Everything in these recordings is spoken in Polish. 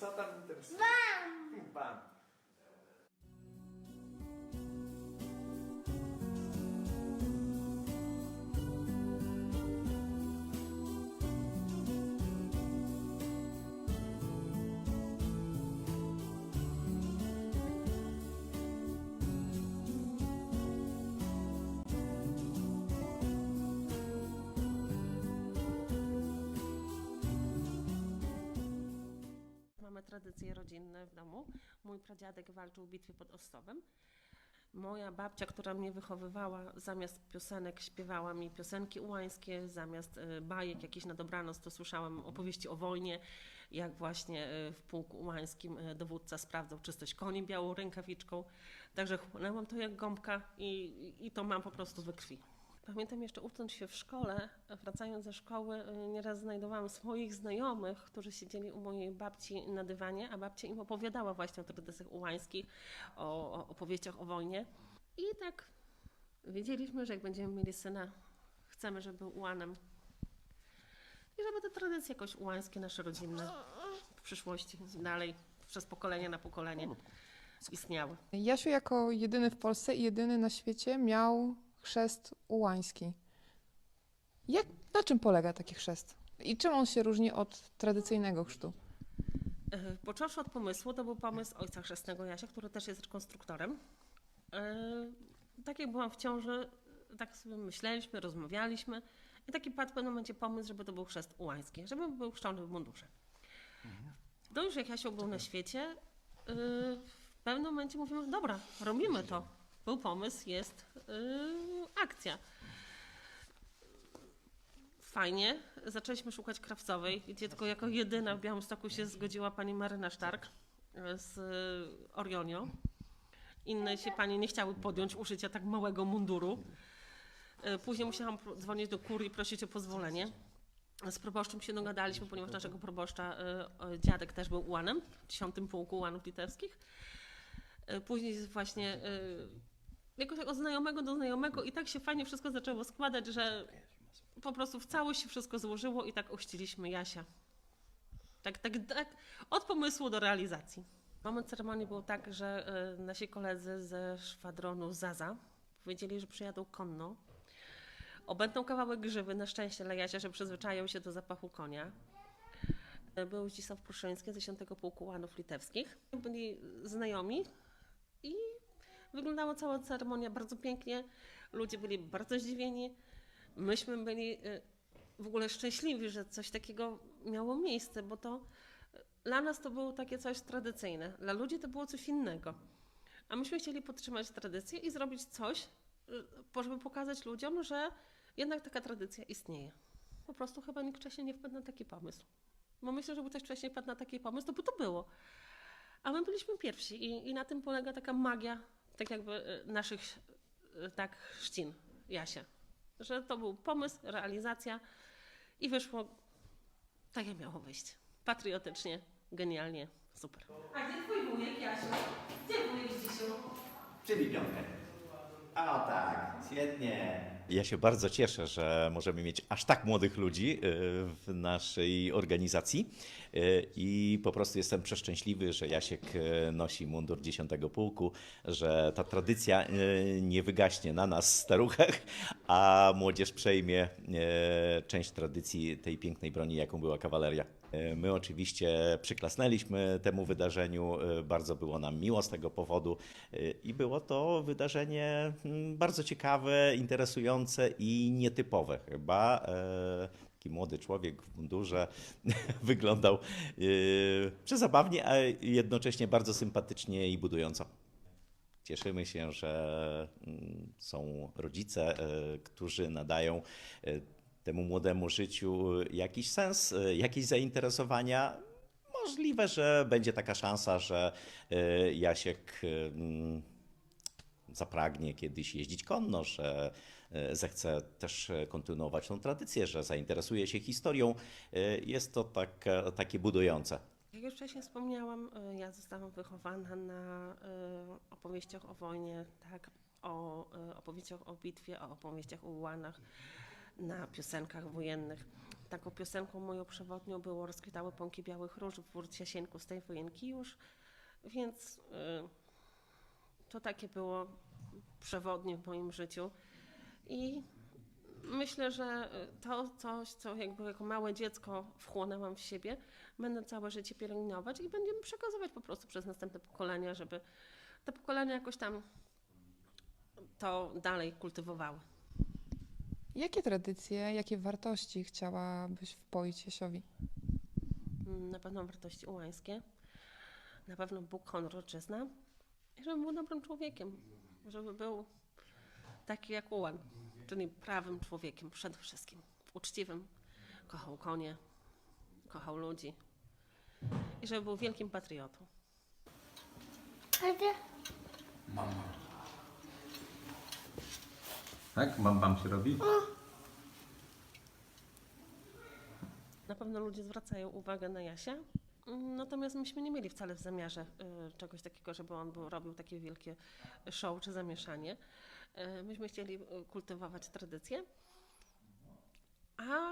Co tam interesuje? Bam! Bam. Mamy tradycje rodzinne w domu. Mój pradziadek walczył w bitwie pod Ostowem. Moja babcia, która mnie wychowywała, zamiast piosenek śpiewała mi piosenki ułańskie, zamiast y, bajek jakichś na dobranoc, to słyszałam opowieści o wojnie, jak właśnie y, w pułku ułańskim y, dowódca sprawdzał czystość koni białą rękawiczką. Także chłonęłam to jak gąbka i, i to mam po prostu we krwi. Pamiętam jeszcze ucząc się w szkole, wracając ze szkoły, y, nieraz znajdowałam swoich znajomych, którzy siedzieli u mojej babci na dywanie, a babcia im opowiadała właśnie o tradycjach ułańskich, o, o opowieściach o wojnie. I tak wiedzieliśmy, że jak będziemy mieli syna, chcemy, żeby był ułanem. I żeby te tradycje jakoś ułańskie, nasze rodzinne w przyszłości dalej, przez pokolenie na pokolenie istniały. Jasiu jako jedyny w Polsce i jedyny na świecie miał chrzest ułański. Jak, na czym polega taki chrzest? I czym on się różni od tradycyjnego chrztu? E, Począwszy od pomysłu, to był pomysł ojca chrzestnego Jasia, który też jest rekonstruktorem. E, Tak jak byłam w ciąży, tak sobie myśleliśmy, rozmawialiśmy i taki padł w pewnym momencie pomysł, żeby to był chrzest ułański, żeby był chrzczony w mundurze. To już jak Jasio był na świecie, e, w pewnym momencie mówimy, dobra, robimy to. Był pomysł, jest e, akcja. Fajnie. Zaczęliśmy szukać krawcowej, gdzie tylko jako jedyna w Białymstoku się zgodziła pani Maryna Sztark z y, Orionio. Inne się panie nie chciały podjąć uszycia tak małego munduru. Y, Później musiałam dzwonić do kurii i prosić o pozwolenie. Z proboszczem się dogadaliśmy, ponieważ naszego proboszcza y, dziadek też był ułanem, w 10 pułku ułanów litewskich. Później właśnie jakoś tak od znajomego do znajomego i tak się fajnie wszystko zaczęło składać, że po prostu w całość się wszystko złożyło i tak ochściliśmy Jasia. Tak, tak, tak, od pomysłu do realizacji. Moment ceremonii był tak, że y, nasi koledzy ze szwadronu Zaza powiedzieli, że przyjadą konno. Obędą kawałek grzywy, na szczęście dla Jasia, że przyzwyczaił się do zapachu konia. Y, Był Zdzisław Pruszyński z 10 Pułku Łanów Litewskich. Byli znajomi i wyglądała cała ceremonia bardzo pięknie. Ludzie byli bardzo zdziwieni. Myśmy byli y, w ogóle szczęśliwi, że coś takiego miało miejsce, bo to y, dla nas to było takie coś tradycyjne, dla ludzi to było coś innego. A myśmy chcieli podtrzymać tradycję i zrobić coś, y, żeby pokazać ludziom, że jednak taka tradycja istnieje. Po prostu chyba nikt wcześniej nie wpadł na taki pomysł. Bo myślę, że ktoś wcześniej wpadł na taki pomysł, to by to było. A my byliśmy pierwsi i, i na tym polega taka magia, tak jakby y, naszych y, tak chrzcin Jasia. Że to był pomysł, realizacja i wyszło tak jak miało wyjść. Patriotycznie, genialnie, super. A gdzie twój wujek, Jasiu? Gdzie wujek Dzisiu? Czyli piątkę. O tak, świetnie. Ja się bardzo cieszę, że możemy mieć aż tak młodych ludzi y, w naszej organizacji Y, i po prostu jestem przeszczęśliwy, że Jasiek y, nosi mundur 10 pułku, że ta tradycja nie wygaśnie na nas staruchach, a młodzież przejmie część tradycji tej pięknej broni, jaką była kawaleria. Y, My oczywiście przyklasnęliśmy temu wydarzeniu, y, bardzo było nam miło z tego powodu y, i było to wydarzenie mm, bardzo ciekawe, interesujące i nietypowe. Chyba e, taki młody człowiek w mundurze wyglądał y, przezabawnie, a jednocześnie bardzo sympatycznie i budująco. Cieszymy się, że mm, są rodzice, e, którzy nadają e, temu młodemu życiu jakiś sens, e, jakieś zainteresowania. Możliwe, że będzie taka szansa, że e, Jasiek mm, zapragnie kiedyś jeździć konno, że e, zechce też e, kontynuować tą tradycję, że zainteresuje się historią. E, Jest to tak, takie budujące. Jak już wcześniej wspomniałam, y, ja zostałam wychowana na y, opowieściach o wojnie, tak, o y, opowieściach o bitwie, o opowieściach o ułanach, na piosenkach wojennych. taką piosenką moją przewodnią było Rozkwitały pąki białych róż w Jasieńku z tej wojenki już, więc y, to takie było przewodnie w moim życiu i myślę, że y, to coś, co jakby jako małe dziecko wchłonęłam w siebie, będę całe życie pielęgnować i będziemy przekazywać po prostu przez następne pokolenia, żeby te pokolenia jakoś tam to dalej kultywowały. Jakie tradycje, jakie wartości chciałabyś wpoić Jasiowi? Mm, Na pewno wartości ułańskie, na pewno Bóg, honor, ojczyzna. I żeby był dobrym człowiekiem, żeby był taki jak Ułan, czyli prawym człowiekiem przede wszystkim, uczciwym, kochał konie, kochał ludzi. I żeby był wielkim patriotą. Tak? Bam bam się robi? Na pewno ludzie zwracają uwagę na Jasia, mm, natomiast myśmy nie mieli wcale w zamiarze y, czegoś takiego, żeby on był, robił takie wielkie show czy zamieszanie. Y, myśmy chcieli y, kultywować tradycję, a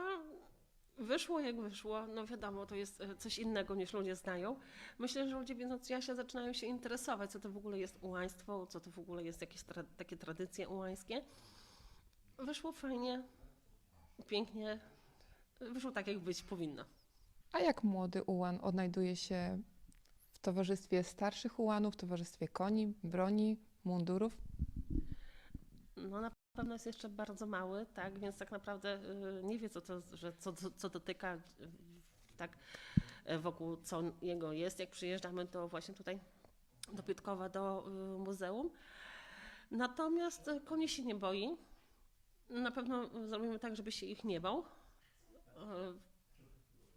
wyszło jak wyszło, no wiadomo, to jest y, coś innego niż ludzie znają. Myślę, że ludzie widząc Jasia zaczynają się interesować, co to w ogóle jest ułaństwo, co to w ogóle jest jakieś tra- takie tradycje ułańskie. Wyszło fajnie, pięknie, wyszło tak, jak być powinno. A jak młody ułan odnajduje się w towarzystwie starszych ułanów, w towarzystwie koni, broni, mundurów? No na pewno jest jeszcze bardzo mały, tak, więc tak naprawdę y, nie wie, co to, że co, co, dotyka, y, tak, y, wokół co jego jest, jak przyjeżdżamy do właśnie tutaj do Pietkowa, do muzeum. Natomiast y, koni się nie boi. Na pewno zrobimy tak, żeby się ich nie bał. Y,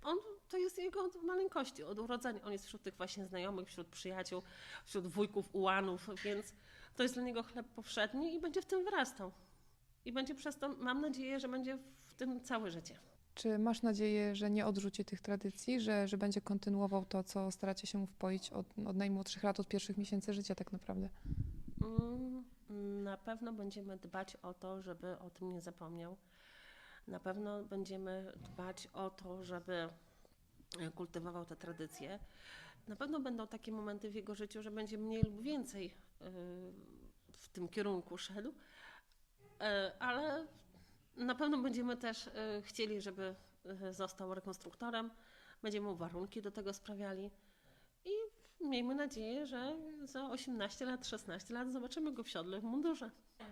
On, to jest jego od maleńkości, od urodzenia. On jest wśród tych właśnie znajomych, wśród przyjaciół, wśród wujków, ułanów, więc to jest dla niego chleb powszedni i będzie w tym wyrastał. I będzie przez to, mam nadzieję, że będzie w tym całe życie. Czy masz nadzieję, że nie odrzuci tych tradycji, że, że będzie kontynuował to, co staracie się mu wpoić od, od najmłodszych lat, od pierwszych miesięcy życia tak naprawdę? Mm, Na pewno będziemy dbać o to, żeby o tym nie zapomniał. Na pewno będziemy dbać o to, żeby e, kultywował te tradycje. Na pewno będą takie momenty w jego życiu, że będzie mniej lub więcej y, w tym kierunku szedł, E, ale na pewno będziemy też chcieli, żeby został rekonstruktorem. Będziemy mu warunki do tego sprawiali. Miejmy nadzieję, że za 18 lat, 16 lat zobaczymy go w siodle w mundurze.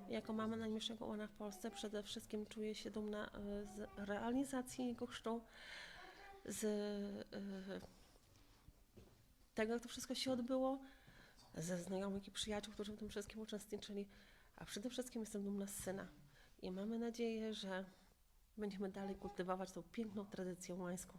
Jako mama najmniejszego łana w Polsce przede wszystkim czuję się dumna y, z realizacji jego chrztu, z y, tego, jak to wszystko się odbyło, ze znajomych i przyjaciół, którzy w tym wszystkim uczestniczyli, a przede wszystkim jestem dumna z syna. I mamy nadzieję, że będziemy dalej kultywować tą piękną tradycję łańską.